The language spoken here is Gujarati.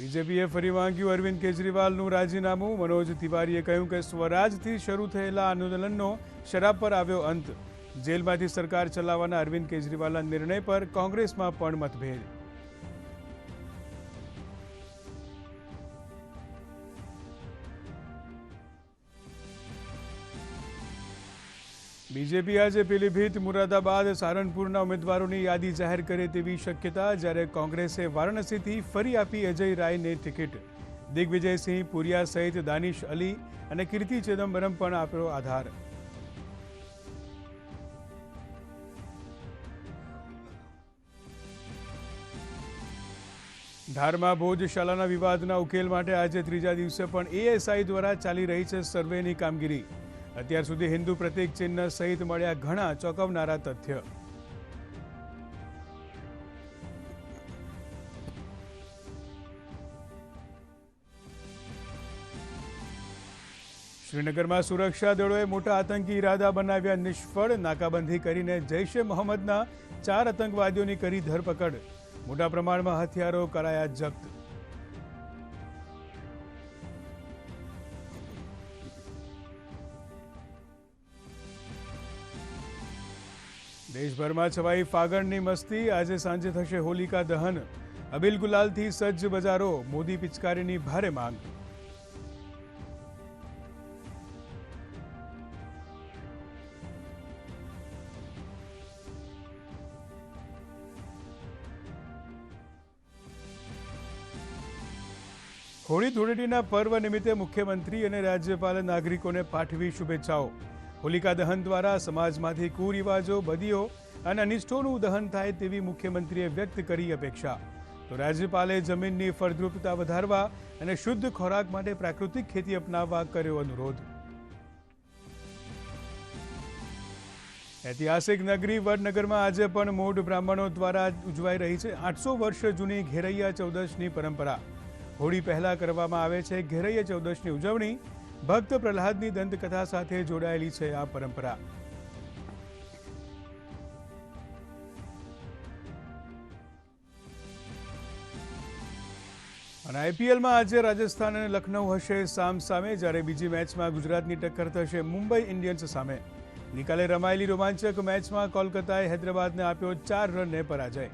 બીજેપીએ ફરી માંગ્યું અરવિંદ કેજરીવાલનું રાજીનામું. મનોજ તિવારીએ કહ્યું કે સ્વરાજથી શરૂ થયેલા આંદોલનનો શરાબ પર આવ્યો અંત. જેલમાંથી સરકાર ચલાવવાના અરવિંદ કેજરીવાલના નિર્ણય પર કોંગ્રેસમાં પણ મતભેદ. બીજેપી આજે પીલીભીત, મુરાદાબાદ સારણપુરના ઉમેદવારોની યાદી જાહેર કરે તેવી શક્યતા, જ્યારે કોંગ્રેસે વારાણસીથી ફરી આપી અજય રાયને ટિકિટ. દિગ્વિજયસિંહ, પુરિયા સહિત દાનિશ અલી અને કીર્તિ ચિદમ્બરમ પણ આપ્યો આધાર. ધારમાં ભોજશાળાના વિવાદના ઉકેલ માટે આજે ત્રીજા દિવસે પણ એએસઆઈ દ્વારા ચાલી રહી છે સર્વેની કામગીરી. અત્યાર સુધી હિન્દુ પ્રતીક ચિહ્ન સહિત મળ્યા ઘણા ચોંકાવનારા તથ્ય. શ્રીનગરમાં સુરક્ષા દળોએ મોટા આતંકી ઇરાદા બનાવ્યા નિષ્ફળ, નાકાબંધી કરીને જૈશે મોહમ્મદના ચાર આતંકવાદીઓની કરી ધરપકડ. મોટા પ્રમાણમાં હથિયારો કરાયા જપ્ત. દેશભરમાં છવાઈ ફાગણની મસ્તી, આજે સાંજે થશે હોલિકા દહન. અબિલ ગુલાલથી સજ્જ બજારો, મોદી પિચકારીની ભારે માંગ. હોળી ધૂળેટીના પર્વ નિમિત્તે મુખ્યમંત્રી અને રાજ્યપાલે નાગરિકોને પાઠવી શુભેચ્છાઓ. હોલિકા દહન દ્વારા સમાજમાંથી કુરિવાજો, બદીઓ અને અનિષ્ટોનું દહન થાય તેવી મુખ્યમંત્રીએ વ્યક્ત કરી અપેક્ષા. તો રાજ્યપાલે જમીનની ફળદ્રુપતા વધારવા અને શુદ્ધ ખોરાક માટે પ્રાકૃતિક ખેતી અપનાવવા કર્યો અનુરોધ. ઐતિહાસિક નગરી વડનગરમાં આજે પણ મોઢ બ્રાહ્મણો દ્વારા ઉજવાઈ રહી છે આઠસો વર્ષ જૂની ઘેરૈયા ચૌદશની પરંપરા. હોળી પહેલા કરવામાં આવે છે ઘેરૈયા ચૌદશની ઉજવણી. ભક્ત પ્રહલાદની દંતકથા સાથે જોડાયેલી છે આ પરંપરા. અને આઈપીએલમાં આજે રાજસ્થાન અને લખનઉ હશે સામ સામે, જ્યારે બીજી મેચમાં ગુજરાતની ટક્કર થશે મુંબઈ ઇન્ડિયન્સ સામે. નિકાલે રમાયેલી રોમાંચક મેચમાં કોલકાતાએ હૈદરાબાદને આપ્યો ચાર રનને પરાજય.